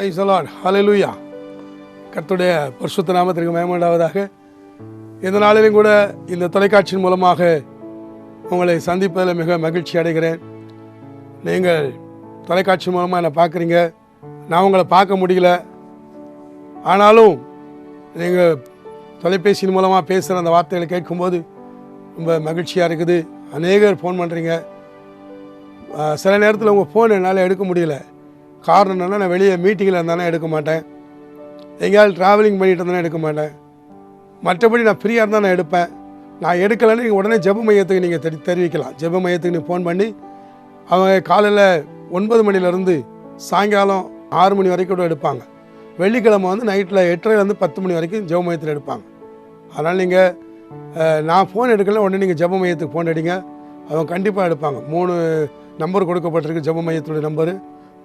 Praise the Lord. கர்த்துடைய பரிசுத்த நாமத்திற்கு மயமண்டாவதாக. இந்த நாளிலும் கூட இந்த தொலைக்காட்சியின் மூலமாக உங்களை சந்திப்பதில் மிக மகிழ்ச்சி அடைகிறேன். நீங்கள் தொலைக்காட்சி மூலமாக என்னை பார்க்குறீங்க. நான் உங்களை பார்க்க முடியல. ஆனாலும் நீங்கள் தொலைபேசியின் மூலமாக பேசுகிற அந்த வார்த்தைகளை கேட்கும்போது ரொம்ப மகிழ்ச்சியாக இருக்குது. அநேகர் ஃபோன் பண்ணுறீங்க சில நேரத்தில் உங்கள் ஃபோன் என்னால் எடுக்க முடியல. காரணம் என்னென்னா நான் வெளியே மீட்டிங்கில் இருந்தாலும் எடுக்க மாட்டேன். எங்கேயாவது ட்ராவலிங் பண்ணிகிட்டு இருந்தாலும் எடுக்க மாட்டேன். மற்றபடி நான் ஃப்ரீயாக இருந்தால் நான் எடுப்பேன். நான் எடுக்கலைன்னு நீங்கள் உடனே ஜெப மையத்துக்கு நீங்கள் தெரி தெரிவிக்கலாம். ஜெப மையத்துக்கு நீ ஃபோன் பண்ணி அவங்க காலையில் ஒன்பது மணிலேருந்து சாயங்காலம் ஆறு மணி வரைக்கும் கூட எடுப்பாங்க. வெள்ளிக்கிழமை வந்து நைட்டில் எட்டரைலேருந்து பத்து மணி வரைக்கும் ஜெப மையத்தில் எடுப்பாங்க. அதனால் நீங்கள் நான் ஃபோன் எடுக்கல உடனே நீங்கள் ஜெப மையத்துக்கு ஃபோன் அடிங்க. அவங்க கண்டிப்பாக எடுப்பாங்க. மூணு நம்பர் கொடுக்கப்பட்டிருக்கு ஜெப மையத்துடைய நம்பரு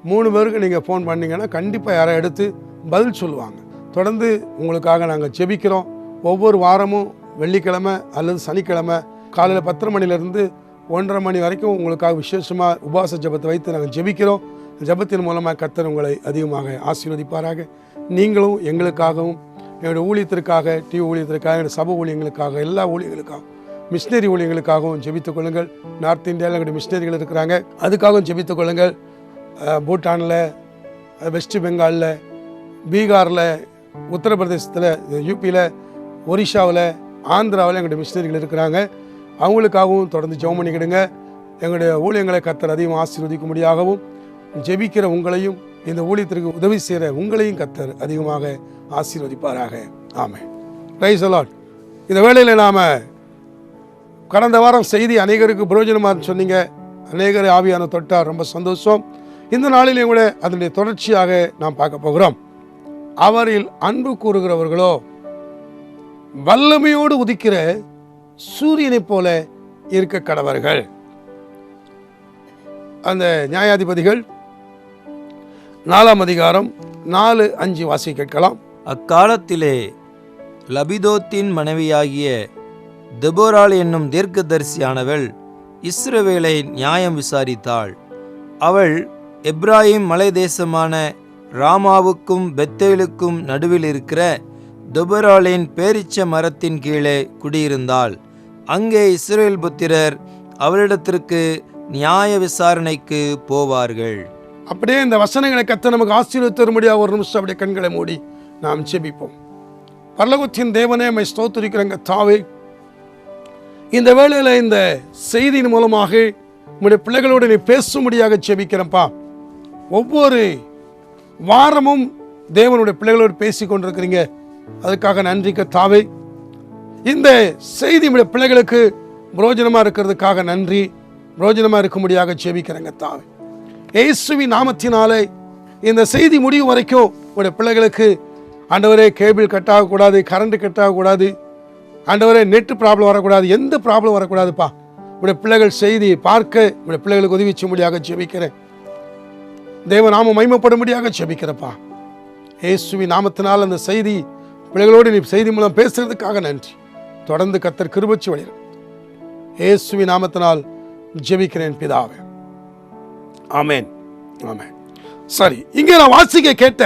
மூணு பேருக்கு நீங்கள் ஃபோன் பண்ணிங்கன்னா கண்டிப்பாக யாரை எடுத்து பதில் சொல்லுவாங்க. தொடர்ந்து உங்களுக்காக நாங்கள் ஜெபிக்கிறோம். ஒவ்வொரு வாரமும் வெள்ளிக்கிழமை அல்லது சனிக்கிழமை காலையில் பத்தரை மணிலேருந்து ஒன்றரை மணி வரைக்கும் உங்களுக்காக விசேஷமாக உபாச ஜெபத்தை வைத்து நாங்கள் ஜெபிக்கிறோம். ஜெபத்தின் மூலமாக கத்தர் உங்களை அதிகமாக ஆசீர்வதிப்பாராக. நீங்களும் எங்களுக்காகவும் எங்களுடைய ஊழியத்திற்காக டிவி ஊழியத்திற்காக எங்களுடைய சப ஊழியங்களுக்காக எல்லா ஊழியர்களுக்காகவும் மிஷினரி ஊழியங்களுக்காகவும் ஜெபித்துக் கொள்ளுங்கள். நார்த் இந்தியாவில் எங்களுடைய மிஷினரிகள் இருக்கிறாங்க. அதுக்காகவும் ஜெபித்துக் கொள்ளுங்கள். பூட்டானில் வெஸ்ட் பெங்காலில் பீகாரில் உத்தரப்பிரதேசத்தில் யூபியில் ஒரிஷாவில் ஆந்திராவில் எங்களுடைய மிஷினரிகள் இருக்கிறாங்க. அவங்களுக்காகவும் தொடர்ந்து ஜெபம் பண்ணிக்கிடுங்க. எங்களுடைய ஊழியங்களை கத்தர் அதிகமாக ஆசீர்வதிக்கும்படியாகவும் ஜெபிக்கிற உங்களையும் இந்த ஊழியத்திற்கு உதவி செய்கிற உங்களையும் கத்தர் அதிகமாக ஆசீர்வதிப்பாராக. ஆமை ரைஸ் அலாட் இந்த வேளையில் நாம் கடந்த வாரம் செய்தி அநேகருக்கு பிரயோஜனமாக சொன்னீங்க. அநேகர் ஆவியான தொட்டார். ரொம்ப சந்தோஷம். இந்த நாளிலே கூட அதனுடைய தொடர்ச்சியாக நாம் பார்க்க போகிறோம். அவரில் அன்பு கூறுகிறவர்களோ வல்லமையோடு உதிக்கிற சூரியனைப் போல இருக்க கடவர்கள். அந்த நியாயாதிபதிகள் நாலாம் அதிகாரம் நாலு அஞ்சு வாசி கேட்கலாம். அக்காலத்திலே லபிதோத்தின் மனைவியாகிய தெபோரால் என்னும் தீர்க்கதரிசியானவள் இஸ்ரவேலை நியாயம் விசாரித்தாள். அவள் எப்ராஹிம் மலை தேசமான ராமாவுக்கும் பெத்தேலுக்கும் நடுவில் இருக்கிற துபராலின் பேரிச்ச மரத்தின் கீழே குடியிருந்தாள். அங்கே இஸ்ரேல் புத்திரர் அவரிடத்திற்கு நியாய விசாரணைக்கு போவார்கள். அப்படியே இந்த வசனங்களை கத்த நமக்கு ஆசீர்வதித்து தரும்படியாக ஒரு நிமிஷம் அப்படியே கண்களை மூடி நாம் செபிப்போம் பரலோகத்தின் தேவனே மை ஸ்தோத்திருக்கிறங்க தாவே இந்த வேளையில் இந்த செய்தியின் மூலமாக உங்களுடைய பிள்ளைகளோடு நீ பேசும்படியாக ஜெபிக்கிறேன்ப்பா. ஒவ்வொரு வாரமும் தேவனுடைய பிள்ளைகளோடு பேசி கொண்டிருக்கிறீங்க. அதுக்காக நன்றி கத்தாவே இந்த செய்தி உடைய பிள்ளைகளுக்கு புரோஜனமாக இருக்கிறதுக்காக நன்றி. புரோஜனமாக இருக்கும்படியாக ஜெபிக்கிறேங்க தாவே இயேசுவி நாமத்தினாலே இந்த செய்தி முடிவு வரைக்கும் உடைய பிள்ளைகளுக்கு ஆண்டவரே கேபிள் கட் ஆகக்கூடாது கரண்ட் கட் ஆகக்கூடாது ஆண்டவரே நெட்டு ப்ராப்ளம் வரக்கூடாது எந்த ப்ராப்ளம் வரக்கூடாதுப்பா. உடைய பிள்ளைகள் செய்தி பார்க்க உடைய பிள்ளைகளுக்கு உதவி செய்யும்படியாக ஜெபிக்கிறேன். தேவ நாம மைமப்படும்படியாக ஜெபிக்கிறப்பா. இயேசுவி நாமத்தினால் அந்த செய்தி பிள்ளைகளோடு நீ செய்தி மூலம் பேசுறதுக்காக நன்றி. தொடர்ந்து கத்தர் கிருபச்சி வழி இயேசுவி நாமத்தினால் ஜெபிக்கிறேன் பிதாவே. ஆமேன். ஆமேன். சரி இங்கே நான் வாசிக்க கேட்ட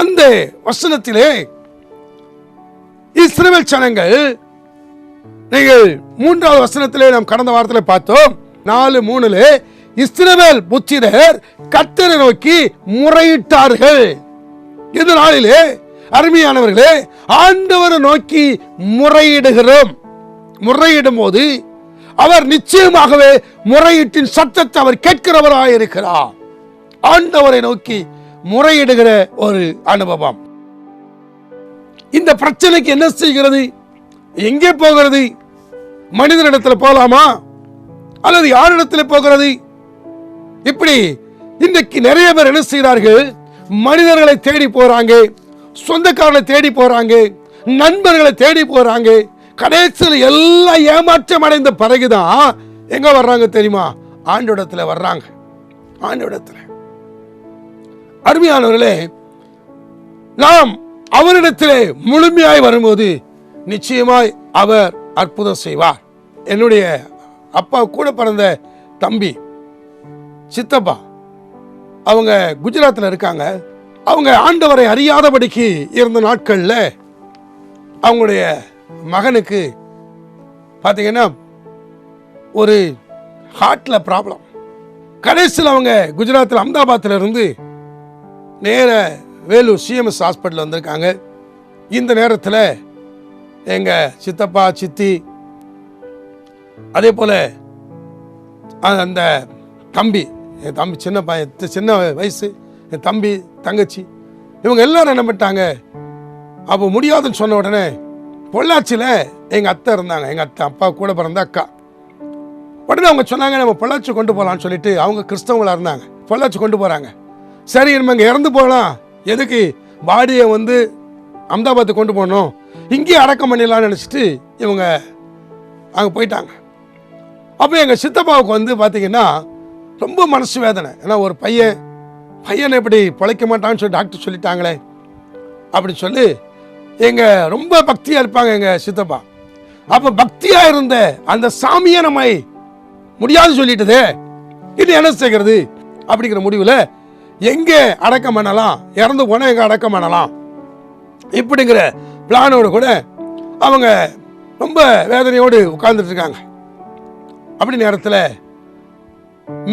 அந்த வசனத்திலே இஸ்ரேல் சனங்கள் நீங்கள் மூன்றாவது வசனத்திலே நாம் கடந்த வாரத்தில் பார்த்தோம். நாலு மூணுல இஸ்ரவேல் புத்திரர் கத்தரை நோக்கி முறையிட்டார்கள். இந்த நாளிலே அருமையானவர்களே ஆண்டவரை நோக்கி முறையிடுகிறோம். முறையிடும் போது அவர் நிச்சயமாகவே முறையீட்டின் சத்தத்தை அவர் கேட்கிறவராக இருக்கிறார் ஆண்டவரை நோக்கி முறையிடுகிற ஒரு அனுபவம். இந்த பிரச்சனைக்கு என்ன செய்கிறது? எங்கே போகிறது? மனிதனிடத்துல போகலாமா அல்லது யாரிடத்தில் போகிறது? இப்படி இன்றைக்கு நிறைய பேர் என்ன செய்கிறார்கள்? மனிதர்களை தேடி போறாங்க சொந்தக்காரர்களை தேடி போறாங்க நண்பர்களை தேடி போறாங்க. கடைசியில் எல்லாம் ஏமாற்றம் அடைந்த பிறகுதான் எங்க வர்றாங்க தெரியுமா? ஆண்டோடத்துல வர்றாங்க. ஆண்டோடத்துல. அருமையானவர்களே நாம் அவரிடத்திலே முழுமையாய் வரும்போது நிச்சயமாய் அவர் அற்புதம் செய்வார். என்னுடைய அப்பா கூட பிறந்த தம்பி சித்தப்பா அவங்க குஜராத்தில் இருக்காங்க. அவங்க ஆண்டவரை அறியாதபடிக்கு இருந்த நாட்களில் அவங்களுடைய மகனுக்கு பார்த்தீங்கன்னா ஒரு ஹார்ட்டில் ப்ராப்ளம் கடைசியில் அவங்க குஜராத்தில் அகமதாபாத்தில் இருந்து நேர வேலூர் சிஎம்எஸ் ஹாஸ்பிட்டல் வந்திருக்காங்க. இந்த நேரத்தில் எங்கள் சித்தப்பா சித்தி அதே போல் அந்த தம்பி என் தம்பி சின்ன பையன் சின்ன வயசு என் தம்பி தங்கச்சி இவங்க எல்லாரும் என்ன பண்ணிட்டாங்க? அப்போ முடியாதுன்னு சொன்ன உடனே பொள்ளாச்சியில் எங்கள் அத்தை இருந்தாங்க. எங்கள் அத்தை அப்பா கூட பிறந்த அக்கா. உடனே அவங்க சொன்னாங்க நம்ம பொள்ளாச்சி கொண்டு போகலான்னு சொல்லிட்டு அவங்க கிறிஸ்தவங்களாக இருந்தாங்க. பொள்ளாச்சி கொண்டு போகிறாங்க சரி நம்ம இங்கே இறந்து போகலாம். எதுக்கு? பாடியை வந்து அகமதாபாத்துக்கு கொண்டு போகணும். இங்கேயே அடக்கம் பண்ணிடலாம்னு நினச்சிட்டு இவங்க அங்கே போயிட்டாங்க. அப்போ எங்கள் சித்தப்பாவுக்கு வந்து பார்த்திங்கன்னா ரொம்ப மனசு வேதனை. ஏன்னா ஒரு பையன் பையனை இப்படி பிழைக்க மாட்டான்னு சொல்லி டாக்டர் சொல்லிட்டாங்களே அப்படி சொல்லி எங்கள் ரொம்ப பக்தியாக இருப்பாங்க எங்கள் சித்தப்பா. அப்போ பக்தியாக இருந்த அந்த சாமியை நம்ம முடியாது சொல்லிட்டதே. இது என்ன செய்கிறது? அப்படிங்கிற முடிவில் எங்கே அடக்கம் பண்ணலாம் இறந்து போனால் எங்கே அடக்கம் பண்ணலாம் இப்படிங்கிற பிளானோடு கூட அவங்க ரொம்ப வேதனையோடு உட்கார்ந்துட்டு இருக்காங்க. அப்படி நேரத்தில்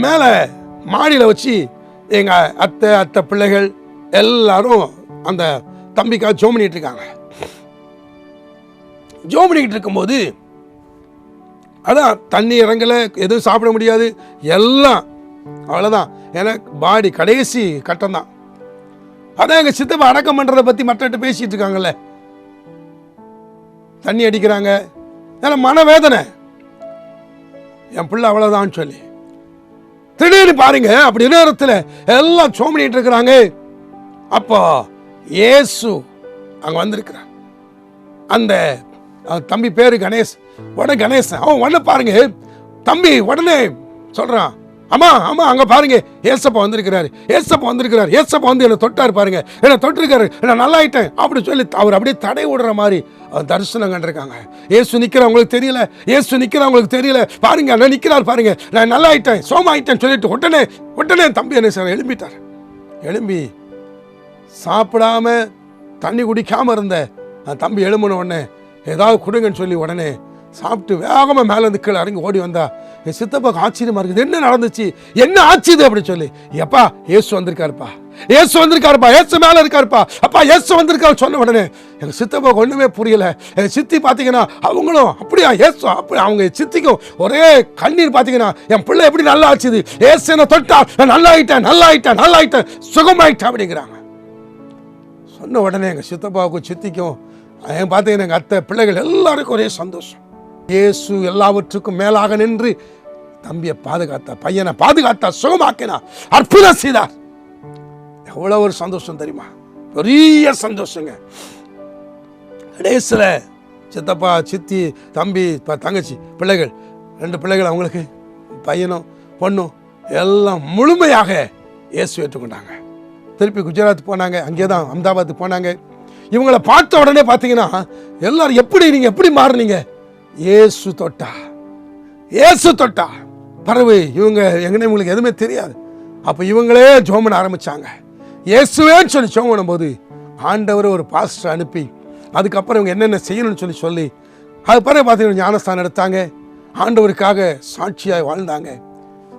மேலே மாடியில் வச்சு எங்கள் அத்தை அத்தை பிள்ளைகள் எல்லாரும் அந்த தம்பிக்காக ஜோம் பண்ணிட்டு இருக்காங்க. ஜோம் பண்ணிக்கிட்டு இருக்கும்போது அதான் தண்ணி இறங்கலை எதுவும் சாப்பிட முடியாது எல்லாம் அவ்வளோதான் ஏன்னா பாடி கடைசி கட்டம் தான் அதான் எங்கள் சித்தப்பா அடக்கம் பண்ணுறதை பற்றி மற்றவர்கிட்ட பேசிகிட்டு இருக்காங்கல்ல. தண்ணி அடிக்கிறாங்க. ஏன்னா மனவேதனை. என் பிள்ளை அவ்வளோதான்னு சொல்லி. திடீர்னு பாருங்க அப்படி நேரத்தில் எல்லாம் சோமனிட்டு இருக்கிறாங்க. அப்போ ஏசு அங்கே வந்திருக்கிறார். அந்த தம்பி பேரு கணேஷ் உடனே கணேஷ். அவன் உடனே பாருங்க தம்பி உடனே சொல்றான் அம்மா அம்மா அங்க பாருங்க. ஏசப்பா வந்திருக்கிறாரு. ஏசப்பா வந்திருக்கிறாரு. ஏசப்பா வந்து என்னை தொட்டார் பாருங்க. என்னை தொட்டிருக்காரு. நான் நல்லா ஆயிட்டேன் அப்படி சொல்லி அவர் அப்படியே தடை விடுற மாதிரி தரிசனம் கண்டிருக்காங்க. ஏசு நிக்கிறவங்களுக்கு தெரியல. ஏசு நிக்கிறவங்களுக்கு தெரியல. பாருங்க நான் நிக்கிறார் பாருங்க. நான் நல்லா ஆயிட்டேன் சோமா ஆயிட்டேன் சொல்லிட்டு உடனே உடனே தம்பி என்ன சார் எழும்பிட்டார். எழும்பி சாப்பிடாம தண்ணி குடிக்காம இருந்த தம்பி எழும்பின உடனே ஏதாவது கொடுங்கன்னு சொல்லி உடனே சாப்பிட்டு வேகமாக மேலே இருந்து கீழே இறங்கி ஓடி வந்தா என் சித்தப்பாவுக்கு ஆச்சரியமா இருக்குது. என்ன நடந்துச்சு? என்ன ஆச்சுது அப்படி சொல்லி. எப்பா ஏசு வந்திருக்காருப்பா. ஏசு வந்திருக்காருப்பா. ஏசு மேல இருக்காருப்பா. அப்பா ஏசு வந்திருக்காரு சொன்ன உடனே எங்க சித்தப்பாவுக்கு ஒண்ணுமே புரியல. என் சித்தி பாத்தீங்கன்னா அவங்களும் அப்படியா? ஏசு அப்படி அவங்க சித்திக்கும் ஒரே கண்ணீர் பாத்தீங்கன்னா என் பிள்ளை எப்படி நல்லா ஆச்சுது? ஏசு என்ன தொட்டா நான் நல்லா ஆயிட்டேன் நல்லா ஆயிட்டேன் நல்லா ஆயிட்டேன் சுகமாயிட்டேன் அப்படிங்கிறாங்க. சொன்ன உடனே எங்கள் சித்தப்பாவுக்கும் சித்திக்கும் என் பார்த்தீங்கன்னா எங்கள் அத்தை பிள்ளைகள் எல்லாருக்கும் ஒரே சந்தோஷம். இயேசு எல்லாவற்றுக்கும் மேலாக நின்று தம்பியை பாதுகாத்தா பையனை பாதுகாத்தா சுகமாக்கினா அற்புதம் செய்தார். எவ்வளோ ஒரு சந்தோஷம் தெரியுமா? பெரிய சந்தோஷங்க. கடைசியில் சித்தப்பா சித்தி தம்பி தங்கச்சி பிள்ளைகள் ரெண்டு பிள்ளைகள் அவங்களுக்கு பையனும் பொண்ணும் எல்லாம் முழுமையாக இயேசு ஏற்றுக்கொண்டாங்க. திருப்பி குஜராத் போனாங்க அங்கே தான் அகமதாபாத் போனாங்க. இவங்களை பார்த்த உடனே பார்த்தீங்கன்னா எல்லாரும் எப்படி நீங்கள் எப்படி மாறுனீங்க? இயேசு தொட்டா. இயேசு தொட்டா. பறவை இவங்க எங்கன்னு இவங்களுக்கு எதுவுமே தெரியாது. அப்போ இவங்களே ஜோமன் ஆரம்பிச்சாங்க. இயேசுவேன்னு சொல்லி ஜோமனும் போது ஆண்டவர் ஒரு பாஸ்டர் அனுப்பி அதுக்கப்புறம் இவங்க என்னென்ன செய்யணும்னு சொல்லி சொல்லி அது பிறகு பார்த்தீங்கன்னா ஞானஸ்தானம் எடுத்தாங்க. ஆண்டவருக்காக சாட்சியாக வாழ்ந்தாங்க.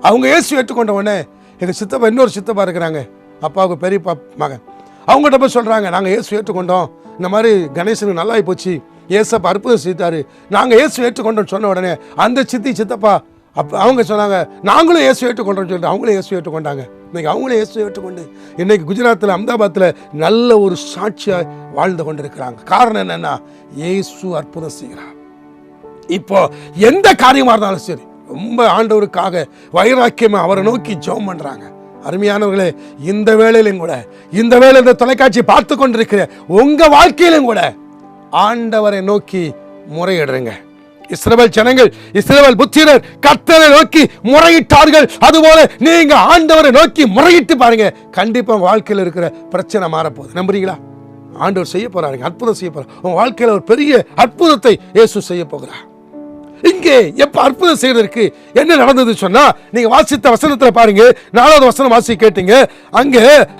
அவங்க இயேசு ஏற்றுக்கொண்ட உடனே எங்கள் சித்தப்பா இன்னொரு சித்தப்பா இருக்கிறாங்க. அப்பாவுக்கு பெரியப்பா மகன். அவங்ககிட்ட போய் சொல்கிறாங்க நாங்கள் இயேசு ஏற்றுக்கொண்டோம். இந்த மாதிரி கணேசனுக்கு நல்லாயி போச்சு. ஏசப்பா அற்புதம் செய்தார். நாங்கள் இயேசு ஏற்றுக்கொண்டோம்னு சொன்ன உடனே அந்த சித்தி சித்தப்பா அப்போ அவங்க சொன்னாங்க நாங்களும் இயேசு ஏற்றுக்கொண்டோம்னு சொல்லிட்டு அவங்களும் இயேசு ஏற்றுக்கொண்டாங்க. இன்றைக்கி அவங்களும் இயேசு ஏற்றுக்கொண்டு இன்றைக்கி குஜராத்தில் அகமதாபாத்தில் நல்ல ஒரு சாட்சியாக வாழ்ந்து கொண்டிருக்கிறாங்க. காரணம் என்னென்னா இயேசு அற்புதம் செய்கிறார். இப்போ எந்த காரியமாக இருந்தாலும் சரி ரொம்ப ஆண்டவருக்காக வைராக்கியமாக அவரை நோக்கி ஜெபம் பண்ணுறாங்க அருமையானவர்களே இந்த வேளையிலும் கூட இந்த வேலை இந்த தொலைக்காட்சி பார்த்து கொண்டிருக்கிற உங்கள் வாழ்க்கையிலும் கூட ஆண்டவரை நோக்கி முறையிடுறேங்க. இஸ்ரவேல் ஜனங்கள் இஸ்ரவேல் புத்திரர் கத்தரை நோக்கி முறையிட்டார்கள். அதுபோல நீங்க ஆண்டவரை நோக்கி முறையிட்டு பாருங்க. கண்டிப்பா உங்க வாழ்க்கையில் இருக்கிற பிரச்சனை மாறப்போகுது. நம்புறீங்களா? ஆண்டவர் செய்ய போறாருங்க. அற்புதம் செய்ய போறார். உங்க வாழ்க்கையில் ஒரு பெரிய அற்புதத்தை இயேசு செய்ய போகிறார். இங்கே எப்ப அற்புதம் செய்யறதுக்கு என்ன நடந்தது சொன்னா நீங்க வாசித்த வசனத்துல பாருங்க. நாலாவது வசனம் வாசி கேட்டீங்க. அங்க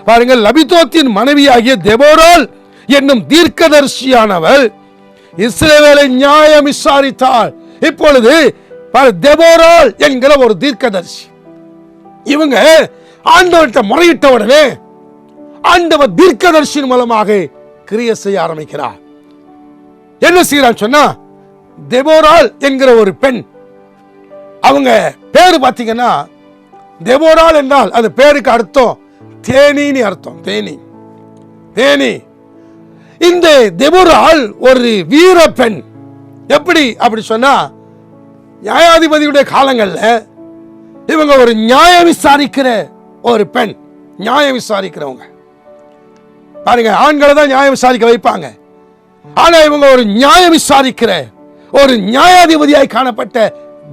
பாருங்க லபிதோத்தின் மனைவியாகிய தெபோரால் என்னும் தீர்க்கதர்சியானவள் இஸ்ரேவேலை நியாயம் விசாரித்தாள். இப்பொழுது தெபோரால் என்கிற ஒரு தீர்க்கதரிசி. இவங்க ஆண்டவர்கிட்ட முறையிட்ட உடனே ஆண்டவர் தீர்க்கதர்சியின் மூலமாக கிரிய செய்ய ஆரம்பிக்கிறார். என்ன செய்யறான்னு சொன்னா தெபோரால் என்கிற ஒரு பெண் அவங்க பேரு பார்த்தீங்கன்னா தெபோரால் என்றால் அந்த பேருக்கு அர்த்தம் தேனின்னு அர்த்தம் தேனி தேனி. இந்த தெபோரால் ஒரு வீர பெண் எப்படி? அப்படி சொன்னா நியாயாதிபதியுடைய காலங்கள்ல இவங்க ஒரு நியாயம் விசாரிக்கிற ஒரு பெண். நியாயம் விசாரிக்கிறவங்க. பாருங்க ஆண்களை தான் நியாயம் விசாரிக்க வைப்பாங்க. ஆனா இவங்க ஒரு நியாயம் விசாரிக்கிற ஒரு நியாயாதிபதியாய் காணப்பட்ட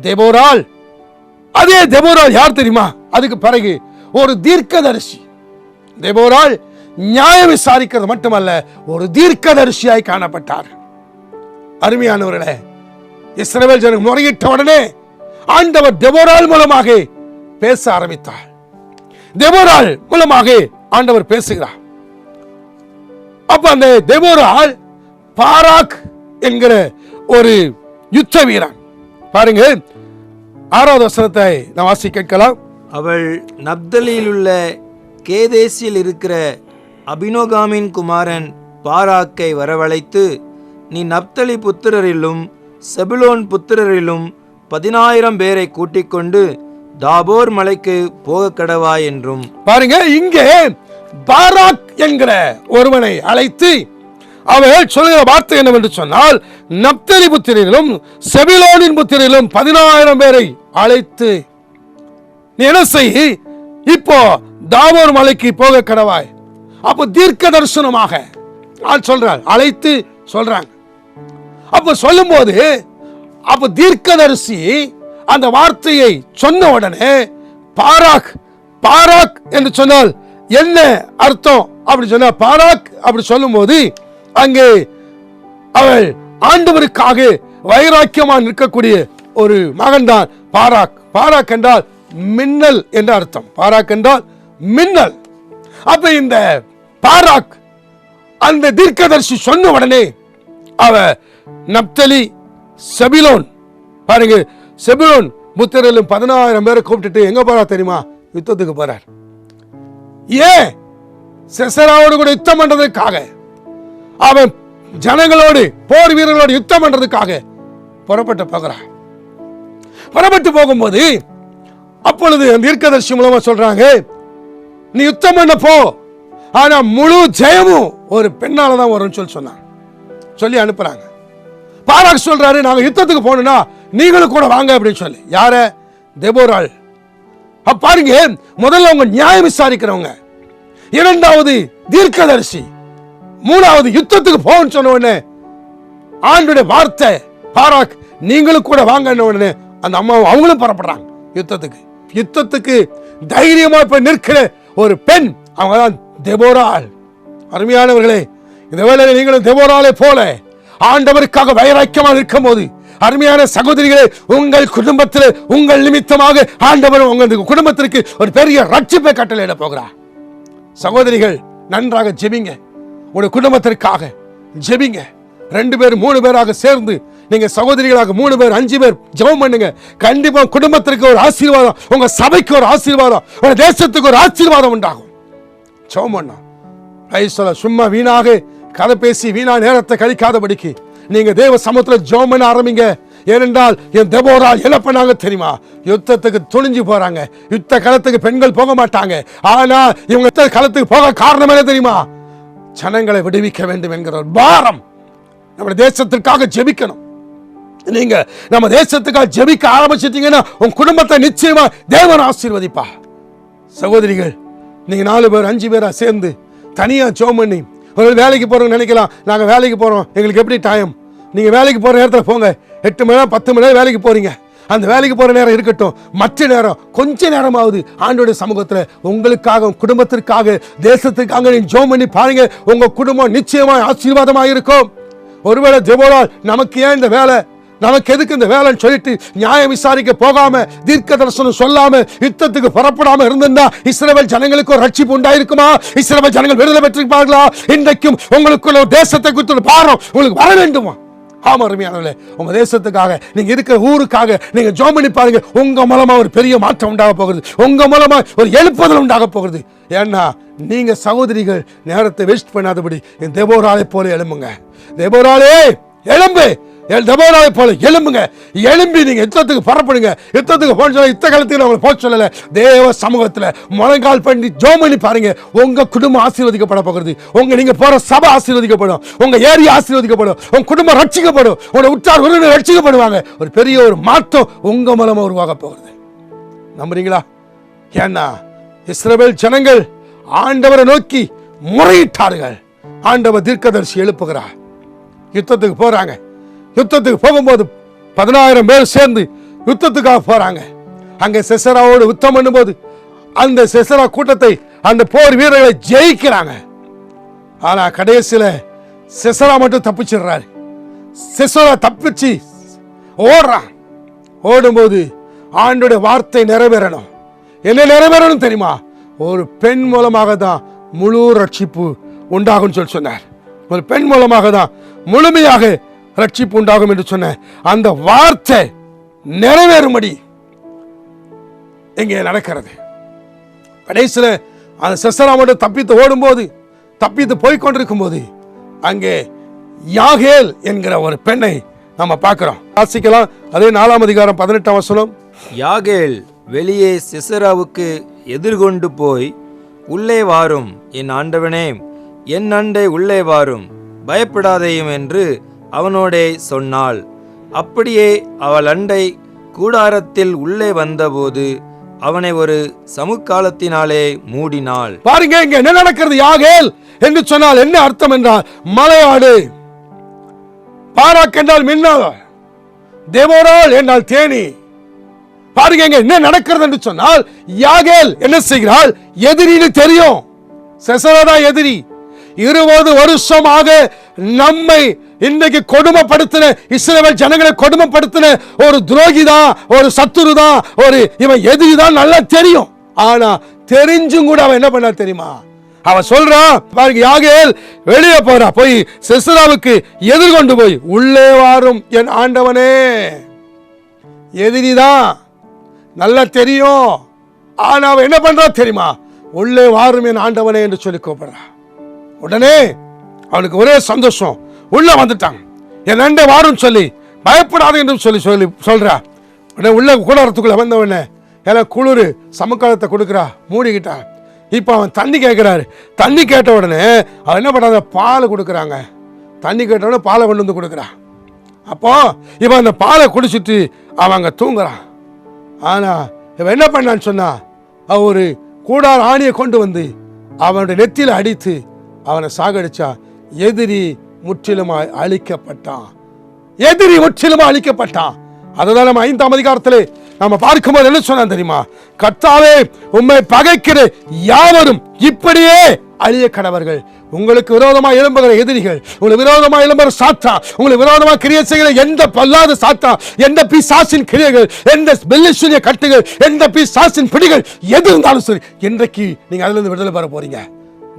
தெபோரால். அதே தெபோரால் யார் தெரியுமா? அதுக்கு பிறகு ஒரு தீர்க்கதரிசி. தெபோரால் நியாயம் விசாரிக்கிறது மட்டுமல்ல ஒரு தீர்க்கதரிசியாய் காணப்பட்டார். அருமையானவர்களே இஸ்ரவேல் ஜனங்கள் முறையிட்ட உடனே ஆண்டவர் தெபோரால் மூலமாக பேச ஆரம்பித்தார். தெபோரால் மூலமாக ஆண்டவர் பேசுகிறார். அப்ப அந்த தெபோரால் பாராக் என்கிற ஒரு யுத்த வீரன். பாருங்க ஆறாவது வசனத்தை நான் வாசி கேட்கலாம். அவள் நப்தலியிலுள்ள கேதேசியில் இருக்கிற அபினோகாமின் குமாரன் பாராக்கை வரவழைத்து நீ நப்தலி புத்திரரிலும் செபுலோன் புத்திரரிலும் பதினாயிரம் பேரை கூட்டிக் கொண்டு தாபோர் மலைக்கு போக கடவாய் என்றும். பாருங்க இங்கே பாராக் என்கிற ஒருவனை அழைத்து அவள் சொல்கிற வார்த்தை என்னவென்று சொன்னால் நப்தலி புத்திரிலும் செபிலோனின் புத்திரிலும் பதினாயிரம் பேரை அழைத்து நீ என்ன செய்? இப்போ தாவோர் மலைக்கு போக கடவாய். அப்போ தீர்க்க தரிசனமாக ஆள் சொல்றார் அழைத்து சொல்றாங்க. அப்ப சொல்லும்போது அப்ப தீர்க்கதரிசி அந்த வார்த்தையை சொன்ன உடனே பாராக் பாராக் என்று சொன்னால் என்ன அர்த்தம் அப்படி சொன்ன பாராக் அப்படி சொல்லும்போது அங்கே அவள் ஆண்டவருக்காக வைராக்கியமாக நிற்கக்கூடிய ஒரு மகன்தான் பாராக். பாராக் என்றால் மின்னல் என்ற அர்த்தம். பாராக் என்றால் மின்னல். அப்ப இந்த பாராக் அந்த தீர்க்கதரிசி சொன்ன உடனே அவ நப்தலி செபிலோன் பாருங்க செபிலோன் புத்திரலும் பதினாயிரம் பேரை கூப்பிட்டுட்டு எங்க போறா தெரியுமா? யுத்தத்துக்கு போறார். ஏன்? செசராவோடு கூட யுத்தம் பண்றதுக்காக. அவன் ஜனங்களோடு போர் வீரர்களோடு யுத்தம் பண்றதுக்காக புறப்பட்டு போகிறான். புறப்பட்டு போகும்போது அப்பொழுது தீர்க்கதர்சி மூலமா சொல்றாங்க நீ யுத்தம் பண்ண போ. ஆனா முழு ஜெயமும் ஒரு பெண்ணால தான் வரும்னு சொல்லி சொன்னாங்க. சொல்லி அனுப்புறாங்க. பாராக் சொல்றாரு நாங்க யுத்தத்துக்கு போகணும்னா நீங்களும் கூட வாங்க அப்படின்னு சொல்லி. யார? தெபோராள் அப்ப பாருங்க முதல்ல அவங்க நியாயம் விசாரிக்கிறவங்க. இரண்டாவது தீர்க்கதரிசி. மூணாவது யுத்தத்துக்கு போகணும்னு சொன்ன உடனே ஆண்டுடைய வார்த்தை பாராக் நீங்களும் கூட வாங்கன்னு உடனே அந்த அம்மா அவங்களும் புறப்படுறாங்க யுத்தத்துக்கு. யுத்தத்துக்கு தைரியமா இப்ப நிற்கிற ஒரு பெண் அவங்க தான் தெபோராள். அருமையானவர்களே இந்த வேலை நீங்களும் தெபோராளை போல ஆண்டவருக்காக வைராக்கியமாக இருக்கும் போது அருமையான சகோதரிகளே உங்கள் குடும்பத்தில் உங்கள் நிமித்தமாக ஆண்டவர் உங்கள் குடும்பத்திற்கு ஒரு பெரிய ரட்சிப்பை கட்டளையிட போகிறார். சகோதரிகள் நன்றாக ஜெபிங்க. உங்களுடைய குடும்பத்திற்காக ஜெபிங்க. ரெண்டு பேர் மூணு பேராக சேர்ந்து நீங்க சகோதரிகளாக மூணு பேர் அஞ்சு பேர் ஜெபம் பண்ணுங்க. கண்டிப்பா குடும்பத்திற்கு ஒரு ஆசீர்வாதம் உங்க சபைக்கு ஒரு ஆசீர்வாதம் உங்க தேசத்துக்கு ஒரு ஆசீர்வாதம் உண்டாகும். ஜெபம் பண்ணோம் ஐஸ்வர சும்மா வீணாக கதை பேசி வீணா நேரத்தை கழிக்காதபடிக்கு நீங்க தேவ சமூகத்தில் ஜெபம் பண்ண ஆரம்பிங்க. ஏனென்றால் என் தெபோரா என்ன பண்ணாங்க தெரியுமா? யுத்தத்துக்கு துணிஞ்சு போறாங்க. யுத்த களத்துக்கு பெண்கள் போக மாட்டாங்க. ஆனா இவங்க யுத்த களத்துக்கு போக காரணம் என்ன தெரியுமா? ஜனங்களை விடுவிக்க வேண்டும் என்கிற ஒரு பாரம் நம்ம தேசத்திற்காக ஜெபிக்கணும். நீங்க நம்ம தேசத்துக்காக ஜெபிக்க ஆரம்பிச்சிட்டீங்கன்னா உன் குடும்பத்தை நிச்சயமா தேவன் ஆசீர்வதிப்பா. சகோதரிகள் நீங்க நாலு பேர் அஞ்சு பேரா சேர்ந்து தனியா ஜோம் பண்ணி ஒரு வேலைக்கு போறோம் நினைக்கலாம். நாங்க வேலைக்கு போறோம். எங்களுக்கு எப்படி டைம் நீங்க வேலைக்கு போற நேரத்தில் போங்க. எட்டு மணி நேரம் பத்து மணி நேரம் வேலைக்கு போறீங்க. அந்த வேலைக்கு போற நேரம் இருக்கட்டும். மற்ற நேரம் கொஞ்ச நேரமாவது ஆண்டோட சமூகத்தில் உங்களுக்காக குடும்பத்திற்காக தேசத்துக்காக நீங்கள் ஜோம் பண்ணி பாருங்க. உங்க குடும்பம் நிச்சயமா ஆசீர்வாதமாக இருக்கும் ஒருவேளை ஜெபோலால் நமக்கு ஏன் இந்த வேலை? நமக்கு எதுக்கு இந்த வேலைன்னு சொல்லிட்டு நியாயம் விசாரிக்க போகாம தீர்க்க தரிசனம் சொல்லாம யுத்தத்துக்கு புறப்படாம இருந்திருந்தா இஸ்ரேல் ஜனங்களுக்கு ஒரு ரட்சிப்பு உண்டாயிருக்குமா? இஸ்ரேல் ஜனங்கள் விடுதலை பெற்றிருப்பார்களா? இன்றைக்கும் உங்களுக்குள்ள ஒரு தேசத்தை குறித்து பாரம் உங்களுக்கு வர வேண்டுமா? ஆமா அருமையானவர்களே உங்க தேசத்துக்காக நீங்க இருக்கிற ஊருக்காக நீங்க ஜோம் பண்ணி பாருங்க. உங்க மூலமா ஒரு பெரிய மாற்றம் உண்டாக போகிறது உங்க மூலமா ஒரு எழுப்புதல் உண்டாக போகிறது ஏன்னா நீங்க சகோதரிகள் நேரத்தை வேஸ்ட் பண்ணாதபடி என் தேபோராலே போல எழும்புங்க. தேவோராலே எழும்பு! தபோராவை போல எலும்புங்க. எழும்பி நீங்க யுத்தத்துக்கு புறப்படுங்க. யுத்தத்துக்கு போன சொல்ல யுத்த காலத்தில் உங்களை போக சொல்லல. தேவ சமூகத்துல முழங்கால் பண்ணி ஜோம் பண்ணி பாருங்க. உங்க குடும்பம் ஆசீர்வதிக்கப்பட போகிறது. உங்க நீங்க போற சபை ஆசீர்வதிக்கப்படும். உங்க ஏரியா ஆசீர்வதிக்கப்படும். உங்க குடும்பம் ரட்சிக்கப்படும். உங்களோட உற்றார் உறவினர் ரட்சிக்கப்படுவாங்க. ஒரு பெரிய ஒரு மாற்றம் உங்க மூலமா உருவாக போகிறது. நம்புறீங்களா? ஏன்னா இஸ்ரேல் ஜனங்கள் ஆண்டவரை நோக்கி முறையிட்டார்கள். ஆண்டவர் தீர்க்கதரிசி எழுப்புகிறார். யுத்தத்துக்கு போறாங்க. யுத்தத்துக்கு போகும்போது பதினாயிரம் பேர் சேர்ந்து யுத்தத்துக்காக போறாங்க. அங்க செசராவோடு யுத்தம் பண்ணும்போது அந்த செசரா கூட்டத்தை அந்த போர் வீரர்களை ஜெயிக்கிறாங்க. ஆனா கடைசியில செசரா மட்டும் தப்பிச்சிடுறாரு. செசரா தப்பிச்சு ஓடுறான். ஓடும்போது ஆண்டுடைய வார்த்தை நிறைவேறணும். என்ன நிறைவேறணும் தெரியுமா? ஒரு பெண் மூலமாக தான் முழு ரட்சிப்பு உண்டாகும் சொல்லி சொன்னார். ஒரு பெண் மூலமாக தான் முழுமையாக ரட்சிப்பு உண்டாகும் என்று சொன்ன அந்த வார்த்தை நிறைவேறும்படி இங்கே நடக்கிறது. கடைசியில் அந்த செசரா மட்டும் தப்பித்து ஓடும்போது தப்பித்து போய்கொண்டிருக்கும் போது அங்கே யாகேல் என்கிற ஒரு பெண்ணை நம்ம பார்க்கிறோம். வாசிக்கலாம். அதே நாலாம் அதிகாரம் பதினெட்டாம் வசனம். யாகேல் வெளியே சிசராவுக்கு எதிர்கொண்டு போய் உள்ளே வாரும் என் ஆண்டவனே என் அண்டை உள்ளே வாரும் பயப்படாதேயும் என்று அவனோடே சொன்னாள். அப்படியே அவள் அண்டை கூடாரத்தில் உள்ளே வந்தபோது அவனை ஒரு சமுக்காலத்தினாலே மூடினாள். பாருங்க இங்க என்ன நடக்கிறது? யாகேல் என்று சொன்னால் என்ன அர்த்தம் என்றால் மலையாடு. பாராக் என்றால் மின்னல் தேவோரால் என்றால் தேனி. பாருங்க என்ன நடக்கிறது என்று சொன்னால் யாகேல் என்ன செய்கிறாள்? எதிரின்னு தெரியும். செசரதா எதிரி. இருபது வருஷமாக நம்மை இன்னைக்கு கொடுமைப்படுத்தின இஸ்ரவேல் ஜனங்களை கொடுமைப்படுத்தின ஒரு துரோகி தான் ஒரு சத்துரு தான் ஒரு இவன் எதிரி தான் நல்லா தெரியும். ஆனா தெரிஞ்சும் கூட அவன் என்ன பண்ணா தெரியுமா? அவன் சொல்றான் பாருங்க யாகேல் வெளியே போறா போய் சிஸ்ராவுக்கு எதிர்கொண்டு போய் உள்ளே வாரும் என் ஆண்டவனே. எதிரிதான் நல்லா தெரியும். ஆனா அவன் என்ன பண்றா தெரியுமா? உள்ளே வாரும் என் ஆண்டவனே என்று சொல்லி கூப்பிடுறான் உடனே அவனுக்கு ஒரே சந்தோஷம். உள்ள வந்துட்டான் என் நண்டை வாரும் சொல்லி பயப்படாது என்று சொல்லி சொல்லி சொல்கிறா உடனே உள்ள கூடாரத்துக்குள்ளே வந்த உடனே எல்லாம் குளிர் சமக்காலத்தை கொடுக்குறா மூடிக்கிட்டான் இப்போ அவன் தண்ணி கேட்குறாரு. தண்ணி கேட்ட உடனே அவன் என்ன பண்ணுறாங்க பால் கொடுக்குறாங்க. தண்ணி கேட்ட உடனே பாலை கொண்டு வந்து கொடுக்குறான் அப்போ இவன் அந்த பாலை குடிச்சிட்டு அவன் அங்கே தூங்குறான். ஆனால் இவன் என்ன பண்ணான்னு சொன்னா அவன் ஒரு கூடார ஆணியை கொண்டு வந்து அவனுடைய நெத்தியில் அடித்து அவனை சாகடிச்சா எதிரி முற்றிலுமாய் அழிக்கப்பட்டான். எதிரி முற்றிலுமா அழிக்கப்பட்டான். அதுதான் நம்ம ஐந்தாம் அதிகாரத்திலே நம்ம பார்க்கும்போது என்ன சொன்னா தெரியுமா? கர்த்தாவே உம்மை பகைக்கிற யாவரும் இப்படியே அழிய கடவர்கள். உங்களுக்கு விரோதமா எழும்புகிற எதிரிகள் உங்களுக்கு விரோதமா எழும்புகிற சாத்தா உங்களுக்கு விரோதமா கிரியை செய்கிற எந்த பல்லாத சாத்தா எந்த பிசாசின் கிரியைகள் எந்த பெல்லிசூரிய கட்டுகள் எந்த பிசாசின் பிடிகள் எது இருந்தாலும் சரி இன்றைக்கு நீங்க அதுல இருந்து விடுதலை பெற போறீங்க.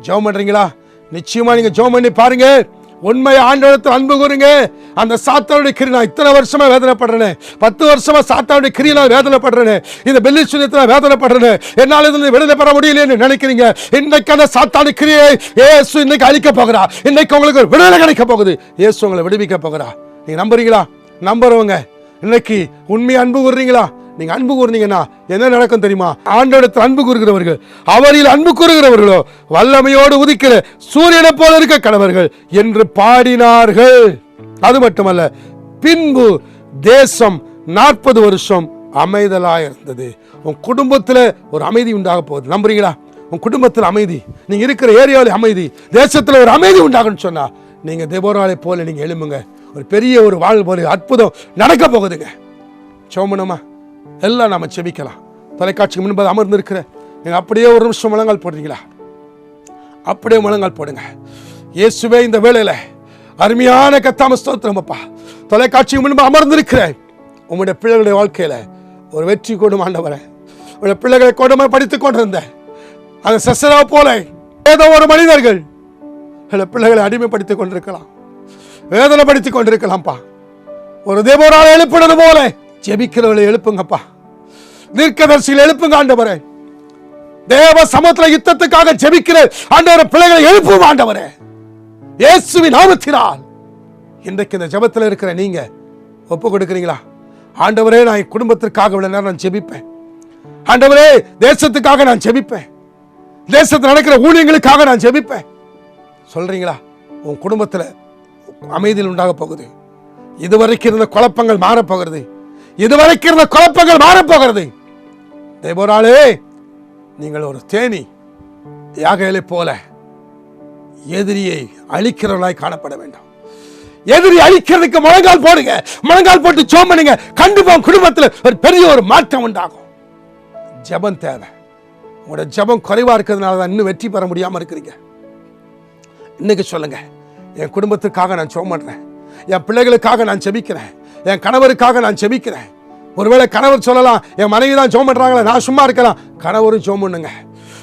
ஜெபம் பண்றீங்களா? நிச்சயமா நீங்க ஜெபம் பண்ணி பாருங்க உண்மை ஆண்டவரத்தில் அன்பு கூறுங்க. அந்த சாத்தானுடைய கிரி நான் இத்தனை வருஷமா வேதனைப்படுறேன். பத்து வருஷமா சாத்தானுடைய கிரி நான் வேதனைப்படுறேன். இந்த பெல்லி சுயத்தில் வேதனைப்படுறேன். என்னால் இதில் விடுதலை பெற முடியலன்னு நினைக்கிறீங்க. இன்னைக்கு அந்த சாத்தானு கிரியை ஏசு இன்னைக்கு அழிக்க போகிறா இன்னைக்கு உங்களுக்கு ஒரு விடுதலை கிடைக்க போகுது. ஏசு உங்களை விடுவிக்க போகிறா நீங்க நம்புறீங்களா? நம்புறவங்க இன்னைக்கு உண்மையை அன்பு கூறுறீங்களா? நீங்க அன்பு கூறுனீங்கன்னா என்ன நடக்கும் தெரியுமா? ஆண்டோடத்தில் அன்பு கூறுகிறவர்கள் அவரில் அன்பு கூறுகிறவர்களோ வல்லமையோடு உதிக்கிற சூரியனை போல இருக்க கணவர்கள் என்று பாடினார்கள். அது மட்டுமல்ல பின்பு தேசம் நாற்பது வருஷம் அமைதலாக இருந்தது. உன் குடும்பத்தில் ஒரு அமைதி உண்டாக போகுது. நம்புறீங்களா? உன் குடும்பத்தில் அமைதி. நீங்க இருக்கிற ஏரியாவில் அமைதி. தேசத்தில் ஒரு அமைதி உண்டாகும்னு சொன்னா நீங்க தேவோராலை போல நீங்க எழும்புங்க. ஒரு பெரிய ஒரு வாழ்வு ஒரு அற்புதம் நடக்க போகுதுங்க. சோமனமா? எல்லாம் நாம செபிக்கலாம். தொலைக்காட்சிக்கு முன்பது அமர்ந்திருக்கிற நீங்க அப்படியே ஒரு நிமிஷம் முழங்கால் போடுறீங்களா? அப்படியே முழங்கால் போடுங்க. இயேசுவே இந்த வேளையில அருமையான கத்தாம ஸ்தோத்திரம் அப்பா. தொலைக்காட்சிக்கு முன்பு அமர்ந்திருக்கிறேன் உங்களுடைய பிள்ளைகளுடைய வாழ்க்கையில ஒரு வெற்றி கூடும் ஆண்டவரை. உங்களுடைய பிள்ளைகளை கொடுமை படித்துக் கொண்டிருந்தேன் அந்த சசரா போல ஏதோ ஒரு மனிதர்கள் சில பிள்ளைகளை அடிமைப்படுத்திக் கொண்டிருக்கலாம். வேதனை படித்துக் கொண்டிருக்கலாம்ப்பா. ஒரு தேவரால் எழுப்பினது போல ஜெபிக்கிறவர்களை எழுப்புங்கப்பா. தீர்க்கதரிசியில் எழுப்புங்க ஆண்டவரே. தேவ சமத்துல யுத்தத்துக்காக ஜெபிக்கிற ஆண்டவர் பிள்ளைகளை எழுப்பும் ஆண்டவரே. இயேசுவின் நாமத்தினால். இன்றைக்கு இந்த ஜெபத்தில் இருக்கிற நீங்க ஒப்பு கொடுக்குறீங்களா? ஆண்டவரே நான் என் குடும்பத்திற்காக இவ்வளவு நேரம் நான் ஜெபிப்பேன். ஆண்டவரே தேசத்துக்காக நான் ஜெபிப்பேன். தேசத்தில் நடக்கிற ஊழியங்களுக்காக நான் ஜெபிப்பேன். சொல்றீங்களா? உன் குடும்பத்தில் அமைதியில் உண்டாக போகுது. இதுவரைக்கும் இருந்த குழப்பங்கள் மாறப்போகிறது இதுவரைக்கும் இருந்த குழப்பங்கள் மாறப்போகிறது. தேவராளே நீங்கள் ஒரு தேனி யாகையிலே போல எதிரியை அழிக்கிறவர்களாய் காணப்பட வேண்டும். எதிரி அழிக்கிறதுக்கு முழங்கால் போடுங்க முழங்கால் போட்டு சோம் பண்ணுங்க கண்டிப்பா குடும்பத்தில் ஒரு பெரிய ஒரு மாற்றம் உண்டாகும். ஜெபம் தேவை. உங்களோட ஜெபம் குறைவா இருக்கிறதுனால தான் இன்னும் வெற்றி பெற முடியாம இருக்கிறீங்க. இன்னைக்கு சொல்லுங்க என் குடும்பத்துக்காக நான் ஜெபம் பண்றேன் என் பிள்ளைகளுக்காக நான் ஜெபிக்கிறேன். என் கணவருக்காக நான் செபிக்கிறேன். ஒருவேளை கணவர் சொல்லலாம் என் மனைவி தான் ஜோம் பண்ணுறாங்களே நான் சும்மா இருக்கலாம். கணவரும் ஜோம் பண்ணுங்க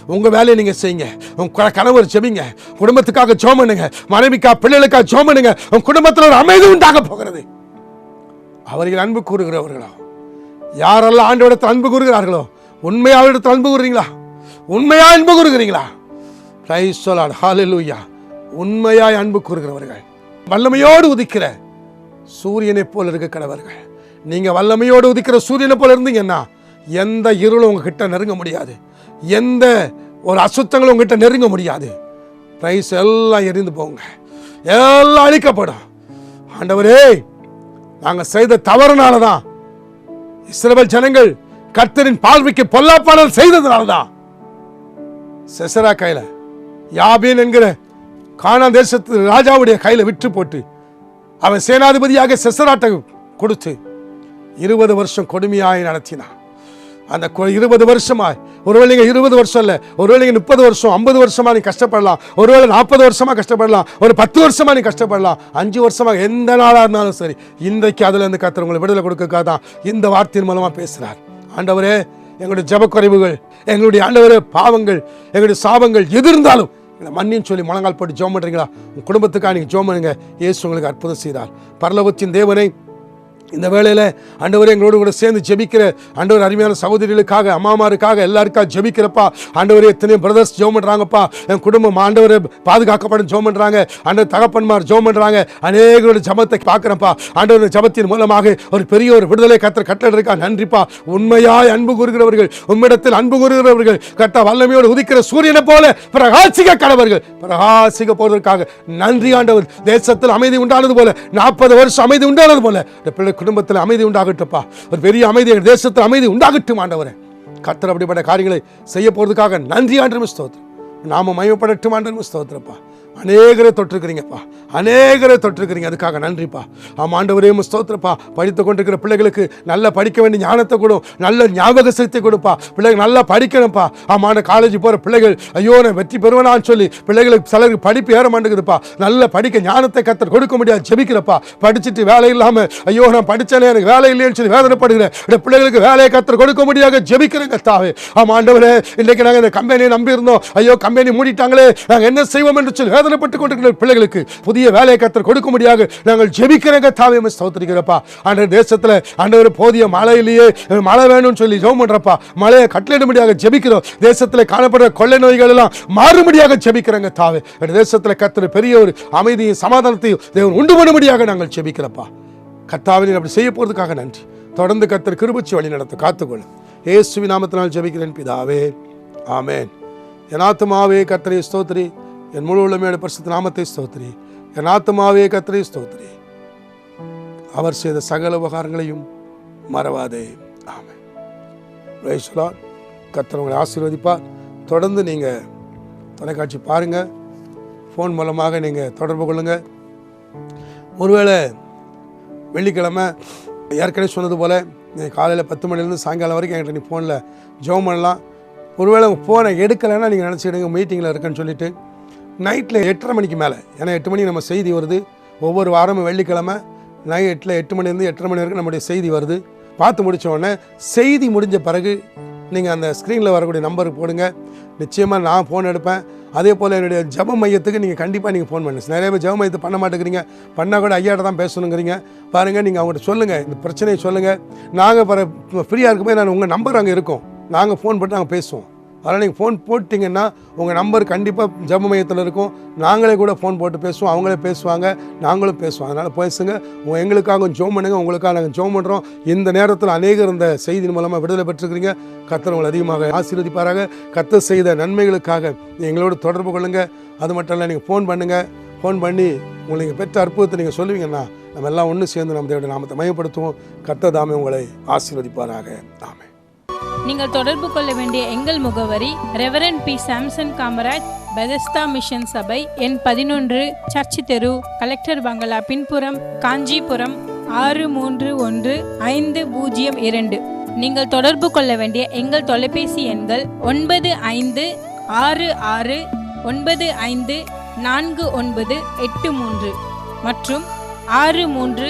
உங்கள் வேலையை நீங்கள் செய்யுங்க. உங்கள் க- கணவர் செபிங்க. குடும்பத்துக்காக ஜோம் பண்ணுங்க மனைவிக்கா பிள்ளைகளுக்காக ஜோம் பண்ணுங்க உங்க குடும்பத்தில் ஒரு அமைதி உண்டாக போகிறது. அவர்கள் அன்பு கூறுகிறவர்களோ? யாரெல்லாம் ஆண்டவரிடத்தில் அன்பு கூறுகிறார்களோ? உண்மையாக அவரிடத்தில் அன்பு கூறுறீங்களா உண்மையாக அன்பு கூறுகிறீங்களா? பிரைஸ் சொல்லாட் ஹalleluya உண்மையாய் அன்பு கூறுகிறவர்கள். வல்லமையோடு உதிக்கிற சூரியனைப் போல் இருக்க கடவர்கள் நீங்கள் வல்லமையோடு உதிக்கிற சூரியனை போல இருந்தீங்கன்னா எந்த இருளும் உங்ககிட்ட நெருங்க முடியாது. எந்த ஒரு அசுத்தங்களும் உங்ககிட்ட நெருங்க முடியாது. பிரைஸ் எல்லாம் எரிந்து போங்க. எல்லாம் அழிக்கப்படும். ஆண்டவரே நாங்கள் செய்த தவறுனால தான் இஸ்ரவேல் ஜனங்கள் கர்த்தரின் பார்வைக்கு பொல்லாப்பாளர் செய்ததுனால தான் செசரா கையில யாபீன் என்கிற கானா தேசத்து ராஜாவுடைய கையில் விற்று போட்டு அவன் சேனாதிபதியாக செசராட்டை கொடுத்து இருபது வருஷம் கொடுமையாய் நடத்தினான். அந்த கொ- இருபது வருஷமாய். ஒருவேளை நீங்கள் இருபது வருஷம் இல்லை ஒருவேளை நீங்கள் முப்பது வருஷம் ஐம்பது வருஷமா நீ கஷ்டப்படலாம் ஒருவேளை நாற்பது வருஷமாக கஷ்டப்படலாம் ஒரு பத்து வருஷமா நீ கஷ்டப்படலாம் அஞ்சு வருஷமாக எந்த நாளாக இருந்தாலும் சரி இன்றைக்கு அதுலேருந்து கத்தர் உங்களை விடுதலை கொடுக்கக்காக தான் இந்த வார்த்தையின் மூலமாக பேசுகிறார் ஆண்டவரே எங்களுடைய ஜபக்குறைவுகள் எங்களுடைய ஆண்டவரே பாவங்கள் எங்களுடைய சாபங்கள் எது இந்த எங்களை சொல்லி முழங்கால் போட்டு ஜோம் பண்ணுறீங்களா உங்கள் குடும்பத்துக்காக நீங்கள் ஜோம் பண்ணுங்க. இயேசு உங்களுக்கு அற்புதம் செய்தார். பரலோகத்தின் தேவனை இந்த வேளையில் ஆண்டவர் எங்களோடு கூட சேர்ந்து ஜெபிக்கிற ஆண்டவர் அருமையான சகோதரிகளுக்காக அம்மாமாருக்காக எல்லாருக்காக ஜெபிக்கிறப்பா. ஆண்டவர் எத்தனையோ பிரதர்ஸ் ஜோம் பண்ணுறாங்கப்பா என் குடும்பம் ஆண்டவர் பாதுகாக்கப்படும் ஜோம் பண்ணுறாங்க ஆண்டவர் தகப்பன்மார் ஜோம் பண்ணுறாங்க அநேகரோட ஜபத்தை பார்க்குறப்பா. ஆண்டவர் ஜபத்தின் மூலமாக ஒரு பெரிய ஒரு விடுதலை கத்திர கட்டளை இருக்கா நன்றிப்பா. உண்மையாய் அன்பு கூறுகிறவர்கள் உம்மிடத்தில் அன்பு கூறுகிறவர்கள் கட்ட வல்லமையோடு உதிக்கிற சூரியனை போல பிரகாசிக்க கடவர்கள். பிரகாசிக்க போவதற்காக நன்றி ஆண்டவர். தேசத்தில் அமைதி உண்டானது போல நாற்பது வருஷம் அமைதி உண்டானது போல குடும்பத்தில் அமைதி உண்டாகட்டுப்பா ஒரு பெரிய அமைதி எங்கள் தேசத்தில் அமைதி உண்டாகட்டும் ஆண்டவரே. கத்தர் அப்படிப்பட்ட காரியங்களை செய்ய போறதுக்காக நன்றி ஆண்டு ஸ்தோத்திரம். நாம மயப்படட்டும் ஆண்டு ஸ்தோத்திரப்பா அநேகரை தொட்டிருக்கிறீங்கப்பா அநேகரை தொட்டிருக்கிறீங்க அதுக்காக நன்றிப்பா. ஆமாம் ஆண்டவரே ஸ்தோத்திரப்பா. படித்து கொண்டிருக்கிற பிள்ளைகளுக்கு நல்லா படிக்க வேண்டிய ஞானத்தை கொடு. நல்ல ஞாபக சக்தி கொடுப்பா. பிள்ளைகள் நல்லா படிக்கணும்ப்பா. ஆமாம் காலேஜ் போகிற பிள்ளைகள் ஐயோ நான் வெற்றி பெறுவேனான்னு சொல்லி பிள்ளைகளுக்கு சிலருக்கு படிப்பு ஏற மாட்டேங்குதுப்பா. நல்லா படிக்க ஞானத்தை கத்தர் கொடுக்க முடியாது. ஜெபிக்கிறப்பா. படிச்சுட்டு வேலை இல்லாமல் ஐயோ நான் படித்தேனே எனக்கு வேலை இல்லைன்னு சொல்லி வேதனைப்படுகிறேன். இந்த பிள்ளைகளுக்கு வேலையை கத்தர் கொடுக்க முடியாது ஜெபிக்கிறேன் கத்தாவே. ஆமாம் ஆண்டவரே இன்றைக்கு நாங்கள் இந்த கம்பெனியை நம்பி இருந்தோம் ஐயோ கம்பெனி மூடிட்டாங்களே. நாங்கள் என்ன செய்வோம் என்று சொல்லி வேதனைப்பட்டுக் கொண்டிருக்கிற பிள்ளைகளுக்கு புதிய வேலையை கத்தர் கொடுக்க முடியாது நாங்கள் ஜெபிக்கிறேன் கத்தாவே உம்மை ஸ்தோத்திரிக்கிறப்பா. தேசத்தில் அன்றவர் போதிய மழையிலேயே மழை வேணும்னு சொல்லி ஜெபம் பண்ணுறப்பா மழையை கட்டளிடும்படியாக ஜெபிக்கிறோம். தேசத்தில் காணப்படுற கொள்ளை நோய்கள் எல்லாம் மாறும்படியாக ஜெபிக்கிறங்க தாவே இந்த தேசத்தில் கத்தர் பெரிய ஒரு அமைதியும் சமாதானத்தையும் தேவன் உண்டு பண்ணும்படியாக நாங்கள் ஜெபிக்கிறப்பா. கத்தாவினர் அப்படி செய்ய போகிறதுக்காக நன்றி. தொடர்ந்து கத்தர் கிருபிச்சு வழி நடத்த காத்துக்கொள்ளும். ஏசுவி நாமத்தினால் ஜெபிக்கிறேன் பிதாவே. ஆமேன். எனாத்துமாவே கத்தரை ஸ்தோத்திரி. என் முழு உள்ளமையோட பரிசுத்த நாமத்தை ஸ்தோத்திரி. என் ஆத்மாவே கத்திரை ஸ்தோத்திரி. அவர் செய்த சகல உபகாரங்களையும் மறவாதே. ஆமை பிரைஸ்லாம் கர்த்தர் உங்களை ஆசீர்வதிப்பார். தொடர்ந்து நீங்கள் தொலைக்காட்சி பாருங்கள் ஃபோன் மூலமாக நீங்கள் தொடர்பு கொள்ளுங்கள் ஒருவேளை வெள்ளிக்கிழமை ஏற்கனவே சொன்னது போல் நீ காலையில் பத்து மணிலேருந்து சாயங்காலம் வரைக்கும் என்கிட்ட நீ ஃபோனில் ஜோம் பண்ணலாம். ஒருவேளை உங்கள் ஃபோனை எடுக்கலைன்னா நீங்கள் நினச்சிக்கிடுங்க மீட்டிங்கில் இருக்கேன்னு சொல்லிவிட்டு நைட்டில் எட்டரை மணிக்கு மேலே. ஏன்னா எட்டு மணிக்கு நம்ம செய்தி வருது. ஒவ்வொரு வாரமும் வெள்ளிக்கிழமை நைட்டில் எட்டு மணிலேருந்து எட்டரை மணி வரைக்கும் நம்முடைய செய்தி வருது. பார்த்து முடித்த உடனே செய்தி முடிஞ்ச பிறகு நீங்கள் அந்த ஸ்க்ரீனில் வரக்கூடிய நம்பருக்கு போடுங்க. நிச்சயமாக நான் ஃபோன் எடுப்பேன். அதே போல் என்னுடைய ஜப மையத்துக்கு நீங்கள் கண்டிப்பாக நீங்கள் ஃபோன் பண்ணுங்க. நிறைய பேர் ஜப மையத்தை பண்ண மாட்டேங்கிறீங்க. பண்ணால் கூட ஐயாட்ட தான் பேசணுங்கிறீங்க. பாருங்கள் நீங்கள் அவங்கள்ட்ட சொல்லுங்கள் இந்த பிரச்சனையை சொல்லுங்கள் நாங்கள் பிற ஃப்ரீயாக இருக்கும்போது நான் உங்கள் நம்பர் அங்கே இருக்கும். நாங்கள் ஃபோன் பண்ணி நாங்கள் பேசுவோம். அதனால் நீங்கள் ஃபோன் போட்டிங்கன்னா உங்கள் நம்பர் கண்டிப்பாக ஜப மையத்தில் இருக்கும். நாங்களே கூட ஃபோன் போட்டு பேசுவோம். அவங்களே பேசுவாங்க. நாங்களும் பேசுவோம். அதனால் பேசுங்க. உங்க எங்களுக்காக ஜோம் பண்ணுங்கள் உங்களுக்காக நாங்கள் ஜோம் பண்ணுறோம் இந்த நேரத்தில் அநேகர் இந்த செய்தியின் மூலமாக விடுதலை பெற்றுக்கிறீங்க கத்தர் உங்களை அதிகமாக ஆசீர்வதிப்பாராக. கத்தர் செய்த நன்மைகளுக்காக எங்களோடு தொடர்பு கொள்ளுங்கள் அது மட்டும் இல்லை நீங்கள் ஃபோன் பண்ணுங்கள் ஃபோன் பண்ணி உங்களுக்கு பெற்ற அற்புதத்தை நீங்கள் சொல்லுவீங்கன்னா நம்ம எல்லாம் ஒன்று சேர்ந்து நம்ம தேவையான நாமத்தை மையப்படுத்துவோம். கத்தர் தாமே உங்களை ஆசீர்வதிப்பாராக. தாமே நீங்கள் தொடர்பு கொள்ள வேண்டிய எங்கள் முகவரி reverend P Samson Kamaraj Bethesda mission சபை எண் பதினொன்று சர்ச் தெரு கலெக்டர் பங்களா பின்புறம் காஞ்சிபுரம் ஆறு மூன்று ஒன்று ஐந்து பூஜ்ஜியம் இரண்டு. நீங்கள் தொடர்பு கொள்ள வேண்டிய எங்கள் தொலைபேசி எண்கள் ஒன்பது ஐந்து ஆறு ஆறு ஒன்பது ஐந்து நான்கு ஒன்பது எட்டு மூன்று மற்றும் ஆறு மூன்று